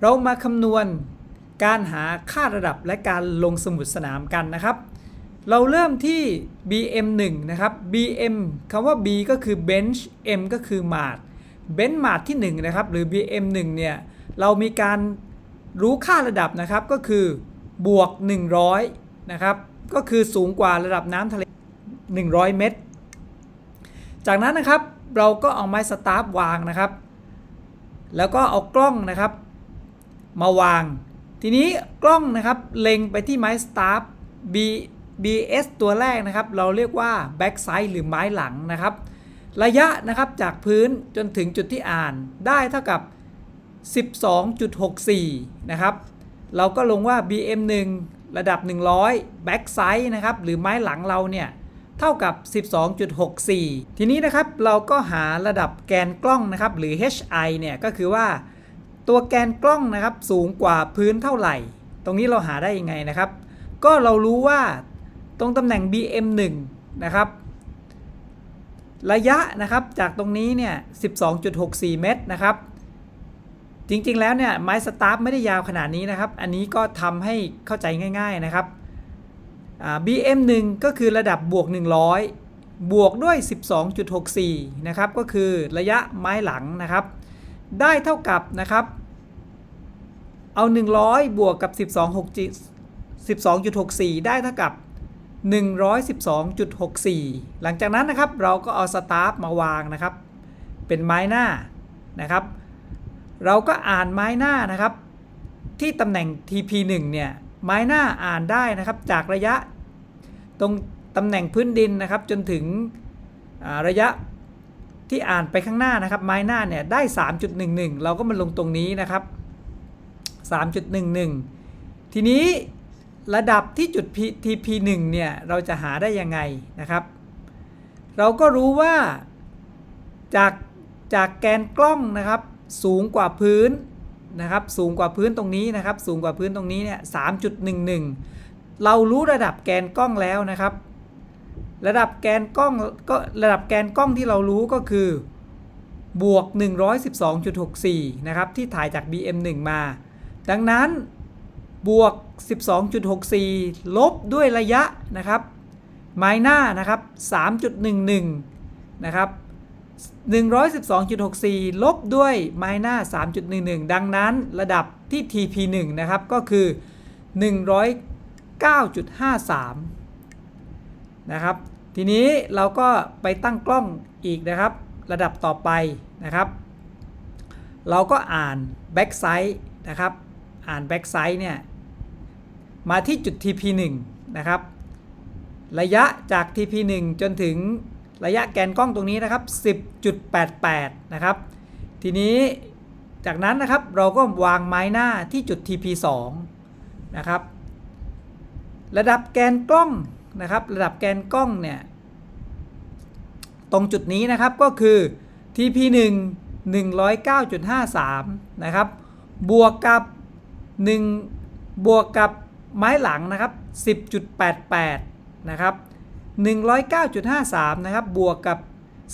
เรามาคำนวณการหาค่าระดับและการลงสมุดสนามกันนะครับ เราเริ่มที่ BM1 นะครับ BM คำว่า B ก็คือ bench M ก็คือ mart bench mart ที่1นะครับหรือ BM1 เนี่ยเรามีการรู้ค่าระดับนะครับก็คือบวก 100นะครับก็คือสูงกว่าระดับน้ำทะเล 100 เมตร จากนั้นนะครับเราก็เอาไม้สตาร์ฟวางนะครับ แล้วก็เอากล้องนะครับ มาวาง ทีนี้กล้องนะครับเล็งไปที่ไม้สตาร์ฟ B BS ตัวแรกนะครับ เราเรียกว่า back side หรือไม้หลังนะครับ ระยะนะครับจากพื้นจนถึงจุดที่อ่านได้เท่ากับ 12.64 นะครับ เราก็ลงว่า BM1 ระดับ 100 back side นะครับ หรือไม้หลังเราเนี่ย เท่ากับ 12.64 ทีนี้นะครับ เราก็หาระดับแกนกล้องนะครับ หรือ HI เนี่ย ก็คือว่า ตัวแกนกล้องนะครับสูงกว่าพื้นเท่าไหร่ ตรงนี้เราหาได้ยังไงนะครับ ก็เรารู้ว่าตรงตำแหน่ง BM1 นะครับระยะนะครับจากตรงนี้เนี่ย 12.64 เมตรนะครับ จริงๆแล้วเนี่ยไม้สตาร์ฟไม่ได้ยาวขนาดนี้นะครับ อันนี้ก็ทำให้เข้าใจง่าย ๆนะครับ BM1 ก็คือระดับบวก 100 บวกด้วย 12.64 นะครับ ก็คือระยะไม้หลังนะครับ ได้เท่ากับนะครับ เอา 100 บวกกับ12.64 ได้เท่ากับ 112.64 หลังจากนั้นนะครับเราก็เอาสตาร์ฟมาวางนะครับ เป็นไม้หน้านะครับ เราก็อ่านไม้หน้านะครับ ที่ตำแหน่ง TP1 เนี่ยไม้หน้าอ่านได้นะครับ จากระยะตรงตำแหน่งพื้นดินนะครับ จนถึงระยะที่อ่านไปข้างหน้านะครับ ไม้หน้าเนี่ยได้ 3.11 เราก็มาลงตรงนี้นะครับ 3.11 ทีนี้ระดับที่จุด TP1 เนี่ยเราจะหาได้ยังไงนะครับ เราก็รู้ว่าจากจากแกนกล้องนะครับสูงกว่าพื้นนะครับสูงกว่าพื้นตรงนี้นะครับ สูงกว่าพื้นตรงนี้เนี่ย3.11 เรารู้ระดับแกนกล้องแล้วนะครับ ระดับแกนกล้องก็ระดับแกนกล้องที่เรารู้ก็คือบวก 112.64 นะครับ ที่ถ่ายจาก BM1 มา ดังนั้นบวก 12.64 ลบด้วยระยะนะครับไม้หน้านะครับ3.11 นะครับ 112.64 ลบด้วยไม้หน้า 3.11 ดังนั้นระดับที่ TP1 นะครับก็คือ 109.53 นะครับ ทีนี้เราก็ไปตั้งกล้องอีกนะครับ ระดับต่อไปนะครับ เราก็อ่าน back side นะครับ อ่าน back side เนี่ย มาที่จุด TP1 นะครับ ระยะจาก TP1 จนถึงระยะแกนกล้องตรงนี้นะครับ 10.88 นะครับ ทีนี้จากนั้นนะครับเราก็วางไม้หน้าที่จุด TP2 นะครับ ระดับแกนกล้องนะครับ ระดับแกนกล้องเนี่ย ตรงจุดนี้นะครับก็คือ TP1 109.53 นะครับ บวกกับ 1 บวกกับไม้หลังนะครับ 10.88 นะครับ 109.53 นะครับ บวกกับ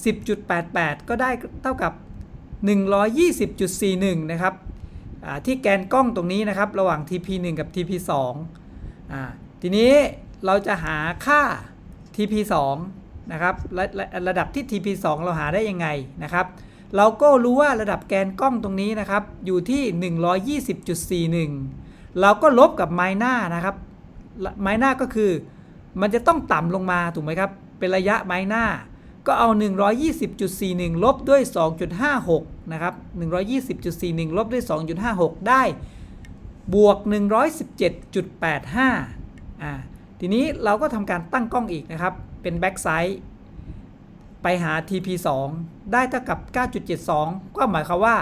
10.88 ก็ได้เท่ากับ 120.41 นะครับที่แกนกล้องตรงนี้นะครับ ระหว่าง TP1 กับ TP2 อ่าทีนี้เราจะหาค่า TP2 นะครับระระระดับที่ TP2 เราหาได้ยังไงนะครับ เราก็รู้ว่าระดับแกนกล้องตรงนี้นะครับ อยู่ที่ 120.41 เราก็ลบกับไม้หน้านะครับไม้หน้าก็คือ มันจะต้องต่ำลงมาถูกไหมครับ เป็นระยะไม้หน้า ก็เอา 120.41 ลบด้วย 2.56 นะครับ 120.41 ลบด้วย 2.56 ได้บวก 117.85 อ่า ทีนี้เราก็ทำการตั้งกล้องอีกนะครับ เป็นแบ็กไซด์ ไปหา TP2 ได้เท่ากับ 9.72 ก็หมายความว่า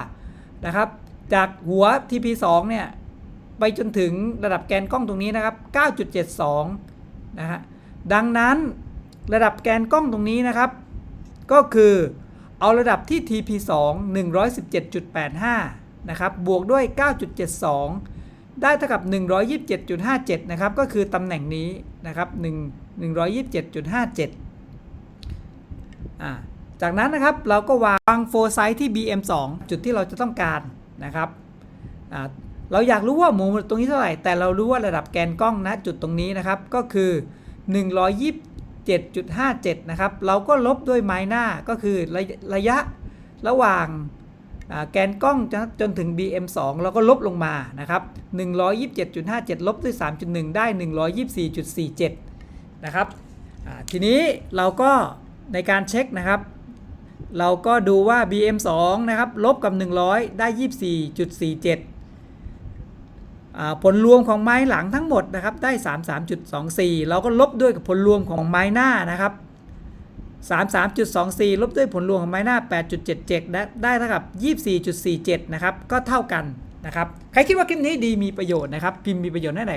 นะครับ จากหัว TP2 เนี่ยไปจนถึงระดับแกนกล้องตรงนี้นะครับ 9.72 นะฮะ ดังนั้นระดับแกนกล้องตรงนี้นะครับ ก็คือเอาระดับที่ TP2 117.85 นะครับ บวกด้วย 9.72 ได้เท่ากับ 127.57 นะครับ ก็คือตำแหน่งนี้นะครับ 1 127.57 อ่าจากนั้นนะครับเราก็วางโฟไซต์ที่ BM2 จุดที่เราจะต้องการนะครับอ่าเราอยากรู้ว่าหมุนตรงนี้เท่าไหร่ แต่เรารู้ว่าระดับแกนกล้องณจุดตรงนี้นะครับ ก็คือ 127.57 นะครับ เราก็ลบด้วยไม้หน้าก็คือระยะระยะระหว่างาแกนกล้องจนจนถึง BM2 เราก็ลบลงมานะครับ 127.57 ลบด้วย 3.1 ได้ 124.47 นะครับทีนี้เราก็ ในการเช็คนะครับ เราก็ดูว่า BM2 นะครับลบกับ 100 ได้ 24.47อ่าผลรวมของไม้หลังทั้งหมดนะครับได้ 33.24 เราก็ลบด้วยกับผลรวมของไม้หน้านะครับ33.24 ลบด้วยผลรวมของไม้หน้า 8.77 ได้ได้เท่ากับ 24.47 นะครับ ก็เท่ากันนะครับ ใครคิดว่าคลิปนี้ดีมีประโยชน์นะครับ พิมพ์มีประโยชน์ให้ไหน